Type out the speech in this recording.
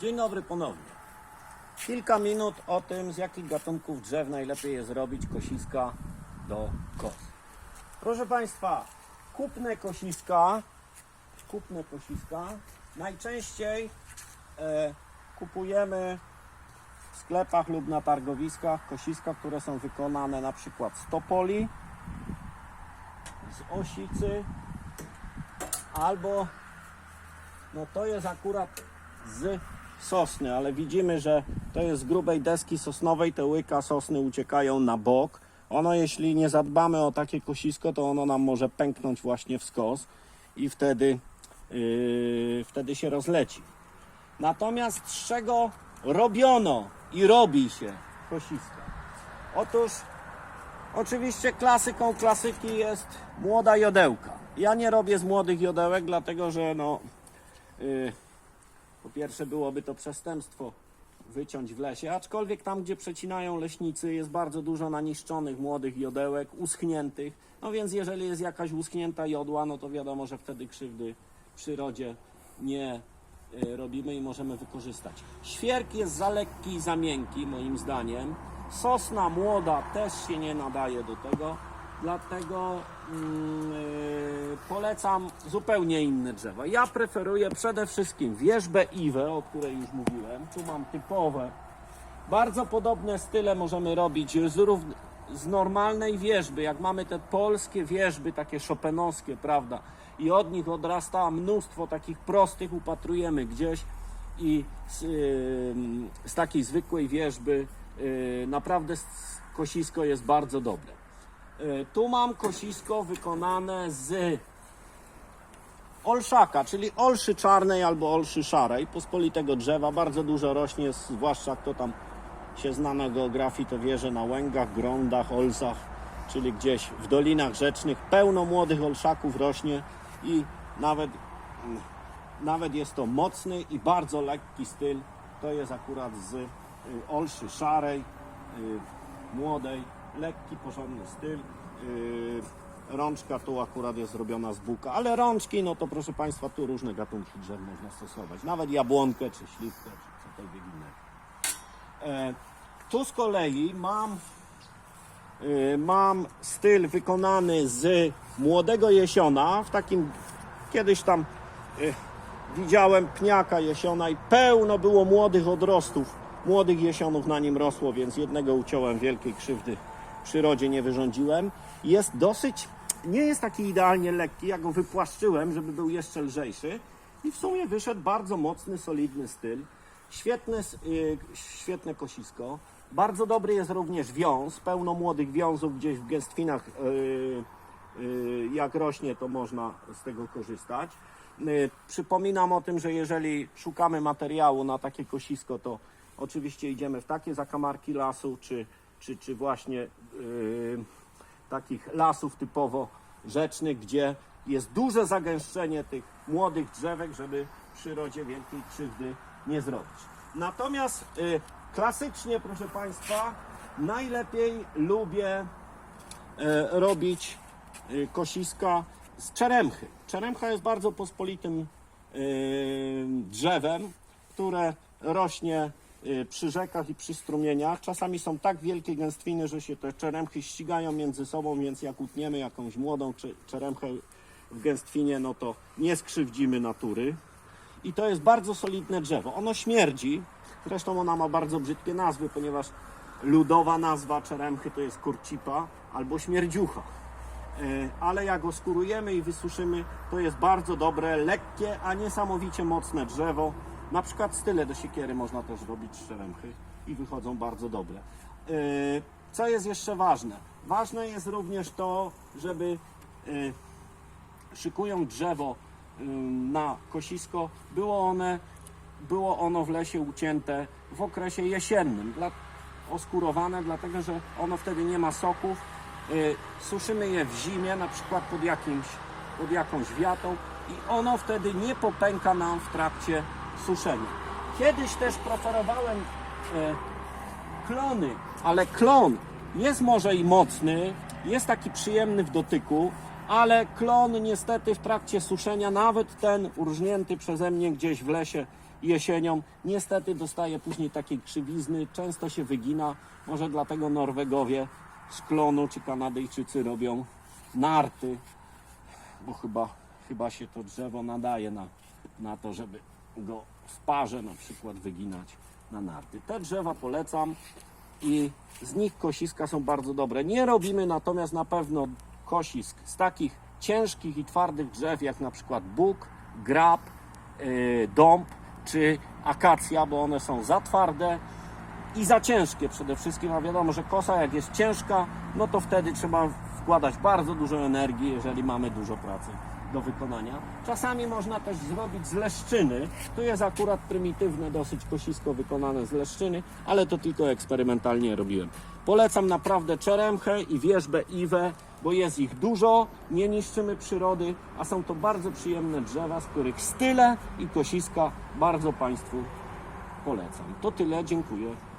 Dzień dobry ponownie. Kilka minut o tym, z jakich gatunków drzew najlepiej jest robić kosiska do kos. Proszę Państwa, kupne kosiska, kupne kosiska najczęściej e, kupujemy w sklepach lub na targowiskach kosiska, które są wykonane na przykład z topoli, z osicy albo no to jest akurat z sosny, ale widzimy, że to jest z grubej deski sosnowej, te łyka sosny uciekają na bok. Ono, jeśli nie zadbamy o takie kosisko, to ono nam może pęknąć właśnie w skos i wtedy, yy, wtedy się rozleci. Natomiast z czego robiono i robi się kosiska? Otóż Oczywiście klasyką klasyki jest młoda jodełka. Ja nie robię z młodych jodełek, dlatego że no, yy, po pierwsze byłoby to przestępstwo wyciąć w lesie, aczkolwiek tam, gdzie przecinają leśnicy, jest bardzo dużo naniszczonych młodych jodełek, uschniętych. No więc jeżeli jest jakaś uschnięta jodła, no to wiadomo, że wtedy krzywdy przyrodzie nie y, robimy i możemy wykorzystać. Świerk jest za lekki i za miękki, moim zdaniem. Sosna młoda też się nie nadaje do tego, dlatego mm, y, polecam zupełnie inne drzewa. Ja preferuję przede wszystkim wierzbę iwę, o której już mówiłem. Tu mam typowe. Bardzo podobne style możemy robić z, z normalnej wierzby, jak mamy te polskie wierzby, takie szopenowskie, prawda? I od nich odrasta mnóstwo takich prostych, upatrujemy gdzieś i z, ym, z takiej zwykłej wierzby yy, naprawdę kosisko jest bardzo dobre. Yy, Tu mam kosisko wykonane z olszaka, czyli olszy czarnej albo olszy szarej, pospolitego drzewa, bardzo dużo rośnie, zwłaszcza kto tam się zna na geografii, to wie, że na łęgach, grądach, olsach, czyli gdzieś w dolinach rzecznych, pełno młodych olszaków rośnie i nawet, nawet jest to mocny i bardzo lekki styl. To jest akurat z y, olszy szarej, y, młodej, lekki, porządny styl. Y, Rączka tu akurat jest zrobiona z buka, ale rączki, no to proszę Państwa, tu różne gatunki drzew można stosować. Nawet jabłonkę, czy śliwkę, czy cokolwiek innego. E, tu z kolei mam, y, mam styl wykonany z młodego jesiona, w takim kiedyś tam widziałem pniaka jesiona i pełno było młodych odrostów, młodych jesionów na nim rosło, więc jednego uciąłem, wielkiej krzywdy przyrodzie nie wyrządziłem. Jest dosyć, nie jest taki idealnie lekki, ja go wypłaszczyłem, żeby był jeszcze lżejszy i w sumie wyszedł bardzo mocny, solidny styl. Świetne, y, świetne kosisko. Bardzo dobry jest również wiąz, pełno młodych wiązów gdzieś w gęstwinach. y, y, jak rośnie, to można z tego korzystać. Przypominam o tym, że jeżeli szukamy materiału na takie kosisko, to oczywiście idziemy w takie zakamarki lasu, czy, czy, czy właśnie y, takich lasów typowo rzecznych, gdzie jest duże zagęszczenie tych młodych drzewek, żeby przyrodzie wielkiej krzywdy nie zrobić. Natomiast y, klasycznie, proszę Państwa, najlepiej lubię e, robić e, kosiska z czeremchy. Czeremcha jest bardzo pospolitym e, drzewem, które rośnie przy rzekach i przy strumieniach. Czasami są tak wielkie gęstwiny, że się te czeremchy ścigają między sobą, więc jak utniemy jakąś młodą cze- czeremchę w gęstwinie, no to nie skrzywdzimy natury. I to jest bardzo solidne drzewo. Ono śmierdzi, zresztą ona ma bardzo brzydkie nazwy, ponieważ ludowa nazwa czeremchy to jest kurcipa albo śmierdziucha. E, Ale jak go skórujemy i wysuszymy, to jest bardzo dobre, lekkie, a niesamowicie mocne drzewo. Na przykład style do siekiery można też robić z czeremchy i wychodzą bardzo dobre. E, Co jest jeszcze ważne? Ważne jest również to, żeby e, szykują drzewo na kosisko, było, one, było ono w lesie ucięte w okresie jesiennym, oskurowane, dlatego że ono wtedy nie ma soków. Y, suszymy je w zimie, na przykład pod, jakimś, pod jakąś wiatą i ono wtedy nie popęka nam w trakcie suszenia. Kiedyś też preferowałem e, klony, ale klon jest może i mocny, jest taki przyjemny w dotyku, ale klon niestety w trakcie suszenia, nawet ten urżnięty przeze mnie gdzieś w lesie jesienią, niestety dostaje później takiej krzywizny, często się wygina, może dlatego Norwegowie z klonu czy Kanadyjczycy robią narty, bo chyba, chyba się to drzewo nadaje na, na to, żeby go w parze na przykład wyginać na narty. Te drzewa polecam i z nich kosiska są bardzo dobre. Nie robimy natomiast na pewno kosisk z takich ciężkich i twardych drzew jak na przykład bóg, grab, yy, dąb czy akacja, bo one są za twarde i za ciężkie przede wszystkim, a wiadomo, że kosa jak jest ciężka, no to wtedy trzeba wkładać bardzo dużo energii, jeżeli mamy dużo pracy do wykonania. Czasami można też zrobić z leszczyny. Tu jest akurat prymitywne dosyć kosisko wykonane z leszczyny, ale to tylko eksperymentalnie robiłem. Polecam naprawdę czeremchę i wierzbę iwę, bo jest ich dużo, nie niszczymy przyrody, a są to bardzo przyjemne drzewa, z których style i kosiska bardzo Państwu polecam. To tyle, dziękuję.